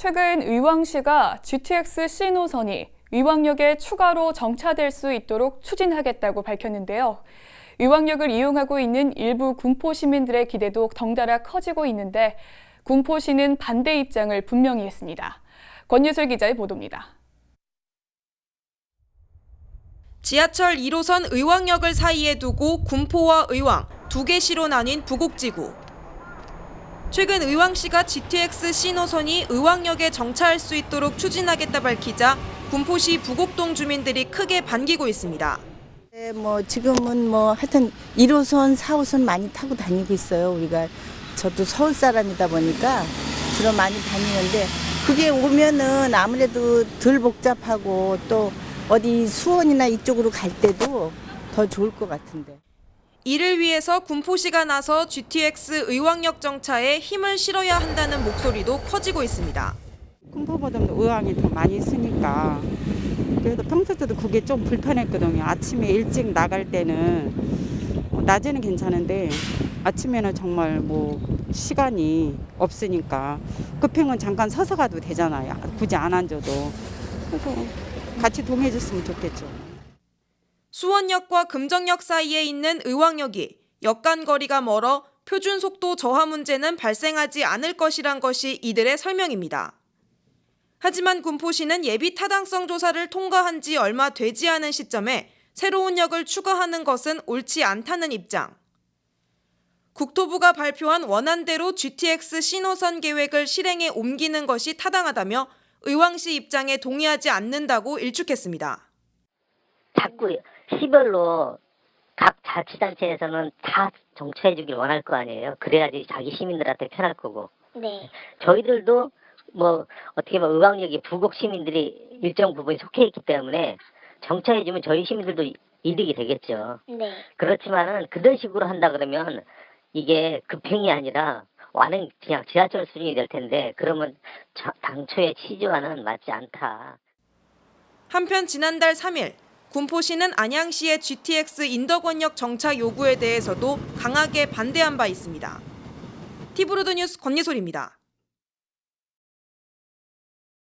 최근 의왕시가 GTX C 노선이 의왕역에 추가로 정차될 수 있도록 추진하겠다고 밝혔는데요. 의왕역을 이용하고 있는 일부 군포 시민들의 기대도 덩달아 커지고 있는데 군포시는 반대 입장을 분명히 했습니다. 권유솔 기자의 보도입니다. 지하철 1호선 의왕역을 사이에 두고 군포와 의왕 두 개 시로 나뉜 부곡지구. 최근 의왕시가 GTX 신호선이 의왕역에 정차할 수 있도록 추진하겠다 밝히자 군포시 부곡동 주민들이 크게 반기고 있습니다. 네, 뭐 지금은 뭐 하여튼 1호선, 4호선 많이 타고 다니고 있어요. 우리가 저도 서울 사람이다 보니까 주로 많이 다니는데 그게 오면은 아무래도 덜 복잡하고 또 어디 수원이나 이쪽으로 갈 때도 더 좋을 것 같은데. 이를 위해서 군포시가 나서 GTX 의왕역 정차에 힘을 실어야 한다는 목소리도 커지고 있습니다. 군포보다는 의왕이 더 많이 쓰니까 그래도 평소에도 그게 좀 불편했거든요. 아침에 일찍 나갈 때는 어, 낮에는 괜찮은데 아침에는 정말 뭐 시간이 없으니까 급행은 잠깐 서서 가도 되잖아요. 굳이 안 앉아도 그래서 같이 동해줬으면 좋겠죠. 수원역과 금정역 사이에 있는 의왕역이 역간 거리가 멀어 표준 속도 저하 문제는 발생하지 않을 것이란 것이 이들의 설명입니다. 하지만 군포시는 예비 타당성 조사를 통과한 지 얼마 되지 않은 시점에 새로운 역을 추가하는 것은 옳지 않다는 입장. 국토부가 발표한 원안대로 GTX 신호선 계획을 실행에 옮기는 것이 타당하다며 의왕시 입장에 동의하지 않는다고 일축했습니다. 자꾸 시별로 각 자치단체에서는 다 정차해 주길 원할 거 아니에요. 그래야지 자기 시민들한테 편할 거고. 네, 저희들도 뭐 어떻게 보면 의왕역이 부곡 시민들이 일정 부분이 속해 있기 때문에 정차해 주면 저희 시민들도 이- 이득이 되겠죠. 네. 그렇지만은 그런 식으로 한다 그러면 이게 급행이 아니라 완행 그냥 지하철 수준이 될 텐데 그러면 자- 당초의 취지와는 맞지 않다. 한편 지난달 3일 군포시는 안양시의 GTX 인덕원역 정차 요구에 대해서도 강하게 반대한 바 있습니다. 티브로드 뉴스 권예솔입니다.